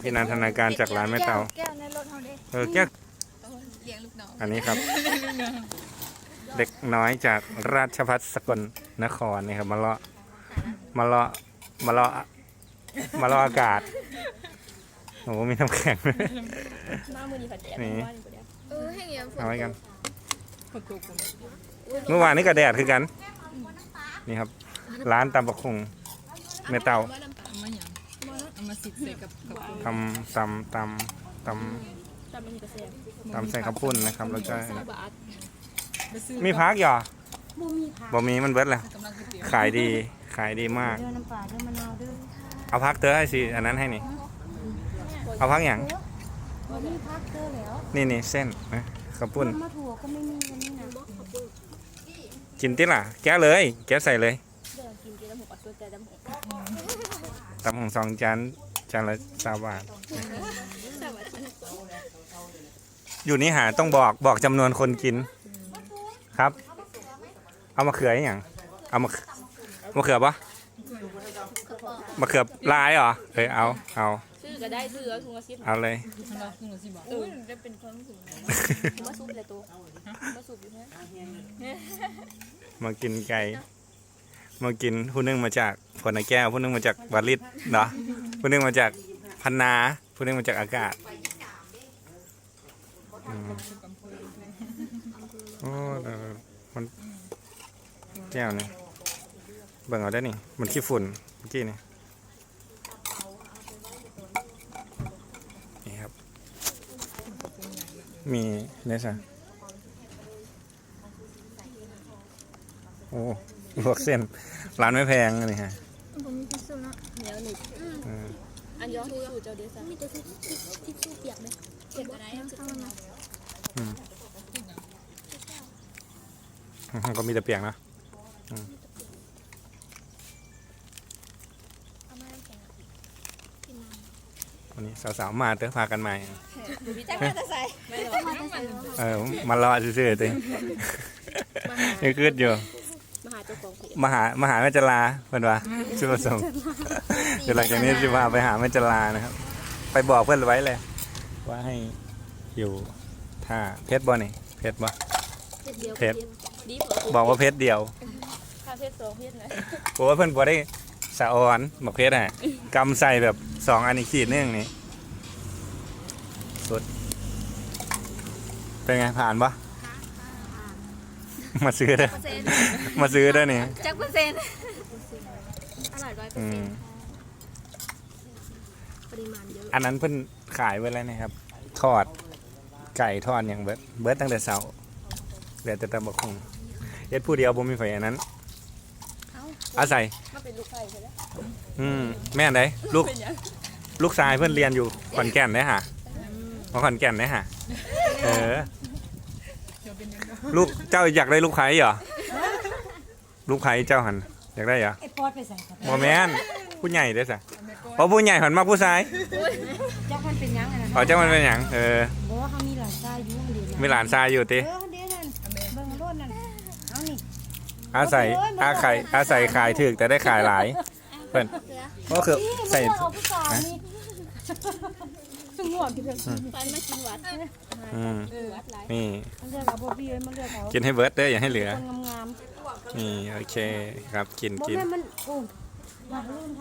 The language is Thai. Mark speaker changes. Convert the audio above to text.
Speaker 1: พี่นันทนาการจากร้านแม่เตา
Speaker 2: แก้วในรถเขาเด้
Speaker 1: เออแก้ว
Speaker 2: เลี้ยงลูกน้อง
Speaker 1: อันนี้ครับ เด็กน้อยจากราชพัฒสกลนครนี่ครับมาเลาะมาเลาะมาเลาะมาเลาะอากาศโอ้โหมีน้ำแข็ง
Speaker 3: มามือนี้ผัดแดด
Speaker 1: นี่
Speaker 3: ว่านี่ผัดแดด
Speaker 2: เออให้เงี้ยฝน
Speaker 1: เอาไว้กัน
Speaker 3: ฝนตกฝนตก
Speaker 1: เมื่อวานนี้ก็แดดคือกัน นี่ครับ ร้านตำบักคงแม่เตา
Speaker 3: เอา มาหยังเอามาสิใส่กับกับ
Speaker 1: ทำตำตำต
Speaker 3: ตำมันนี่กระเซียำ
Speaker 1: ตำใส่ข้าวปุ้นนะครับแล้วก็
Speaker 3: ซาบะอัดไปซื้อ
Speaker 1: มีพักเหรอ
Speaker 4: บ่มีผัก
Speaker 1: บ่มีมันเบิดแล้ว
Speaker 3: กำลังก๋วยเตี๋ยว
Speaker 1: ขายดีขายดีมาก
Speaker 4: เดือน้ำปลาเดือมะนาวเด้อ
Speaker 1: เอาพักเตอให้สิอันนั้นให้นี่ เอาพักอย่าง
Speaker 4: บ่มีผักเด้อแล้ว
Speaker 1: นี่นี่เส้นนะข้าวปุ้น
Speaker 4: มาถั่วก็ไม่มีวันนี้นะ
Speaker 1: กินติล่ะ แก้เลย แก้ใส่เลย
Speaker 3: เดี๋ยวกินกินแล้วหมูอัดตัวใจดำหมู
Speaker 1: ตำของสองจาน จานละสามบาท อยู่นี่หาต้องบอกบอกจำนวนคนกินครับ เอามาเขืออย่างเอามามาเขือปะมาเขือลายเหรอเออเอาเอา
Speaker 3: ซื้อก็ได้ซื้อเอาถุงละสิบ
Speaker 1: เอาเลย
Speaker 3: เราถุงละสิบบาทเออได้เป็นความรู้สึกมาซุปเลยตัวมาซุปอยู่ฮะ
Speaker 1: มากินไก่มากินผู้หนึงมาจากผลนาแก้วผู้หนึงมาจากวาลิตเนาะ ผู้หนึงมาจากพันนาผู้หนึงมาจากอากาศอืมโอ้แต่มันแก้วนี่เบิ่งเอาได้นี่ มันขี้ฝุ่นเมื่อกี้นี่นี่ครับ มีเนี่ยสะโอ้ลวกเส้น ร้านไม่แพงนี่ฮะ
Speaker 2: ผมมีพิซซ่าเนาะ
Speaker 3: เหนียวหนึบ
Speaker 1: อืม
Speaker 3: อั นย้อนสูตรเจ้าเดซ่า
Speaker 2: มีแต่ทิชทิชชู่เปียกไหมเก็บอะไรข้างใน
Speaker 1: ก็มีแต่เปียกนะ
Speaker 2: เอามาน้ำแข็งกินน้
Speaker 1: วันนี้สาวๆมาเตอพากันมา
Speaker 3: พี่แจ็คมาจะใส่ไม่หรอกำ
Speaker 2: มาแต่ใส่แล้ว
Speaker 1: เออมารอซื่อๆตัวนี่คืดอยู่
Speaker 3: มาหาเจ้าของเพจ
Speaker 1: มาหามาหาแม่จลาเพื่อนว่าชื่อประสงค์เดี๋ยวหลังจากนี้จะพาไปหาแม่จลานะครับ ไปบอกเพื่อนไว้เลย ว่าให้อยู่ท่าเพชรบ่นี่เพชรบ่
Speaker 2: เจ็ดเดียว
Speaker 1: เพชร
Speaker 3: ดีเผื่อ
Speaker 1: บอกว่าเพชรเดียว
Speaker 3: ค่าเพชรสองเพชรนะ
Speaker 1: โอ้ยเพื่อนบ่ได้สะออนบอกเพชรอะกำใส่แบบสองอันอีกขีดหนึงนี่สุด เป็นไงผ่านปะมาซื้อได้อ
Speaker 2: เปอร์เซ็นต์
Speaker 1: มาซื้อได้อนี่
Speaker 2: จักเปอร์เซ็นต์อร่อยร้อยเปอ
Speaker 1: อื
Speaker 2: ร์เซ็น
Speaker 1: ม
Speaker 2: ต์ป ริมาณเยอะ
Speaker 1: อันนั้นเพิ่นขายไว้แล้วนะครับ ทอดไก่ทอดอย่างเบิดเบิดตั้งแต่เช้าเหลือแต่ตะบกคงเอ็ดผู้เดียวบ่มีไฟอันนั้น
Speaker 2: เอ้า
Speaker 1: อาศัย
Speaker 3: มาเป็นลูกไข่ใช่ไหม
Speaker 1: อืมแม่นไดลูก
Speaker 3: เป็นยัง
Speaker 1: ลูกชายเพื่อนเรียนอยู่ขอนแก่นได้ฮะมาขอนแก่นได้ฮะเออ
Speaker 3: เดี๋ยวเป็นยังไง
Speaker 1: ลูกเจ้าอยากได้ลูกไผ่เหรอ ลูกไผ่เจ้าหันอยากได้เหรอ
Speaker 4: ไอ้ปอดไปใส่ครับ
Speaker 1: บ่แม่นผู้ใหญ่เด้อสะ เพราะผู้ใหญ่หันมากผู้ชาย
Speaker 4: จักมันเป็นหยังอะนะ
Speaker 1: อ๋อเจ้ามันเป็นหยังเออ
Speaker 4: บ่ว่าเขามีหลานชายอยู่คนเดียว
Speaker 1: มีหลานชายอยู่ติ
Speaker 4: เออคนเดียวนั่นเบิ่งโลดนั่นเอานี่
Speaker 1: อาศัยอาศัยอาศัยขายถึกแต่ได้ขายหลายเพิ่นก็คือใส่
Speaker 4: นี่มันเอาผู้สาวนี่
Speaker 3: ซึ่งง่วงพี่เพื่อนฟันมากินวัด
Speaker 1: อืม
Speaker 3: เออวัดไร
Speaker 1: นี่
Speaker 4: มันเลือกเอาบ่พี่เอ้ยมันเลือกเอา
Speaker 1: กินให้เบิร์ดเด้ออย่าให้เหลือ
Speaker 4: คนงาม
Speaker 1: นี่โอเคครับกิน
Speaker 4: ๆบ่
Speaker 1: กิน
Speaker 4: แม่นมันโอ้มาลืมถ่าย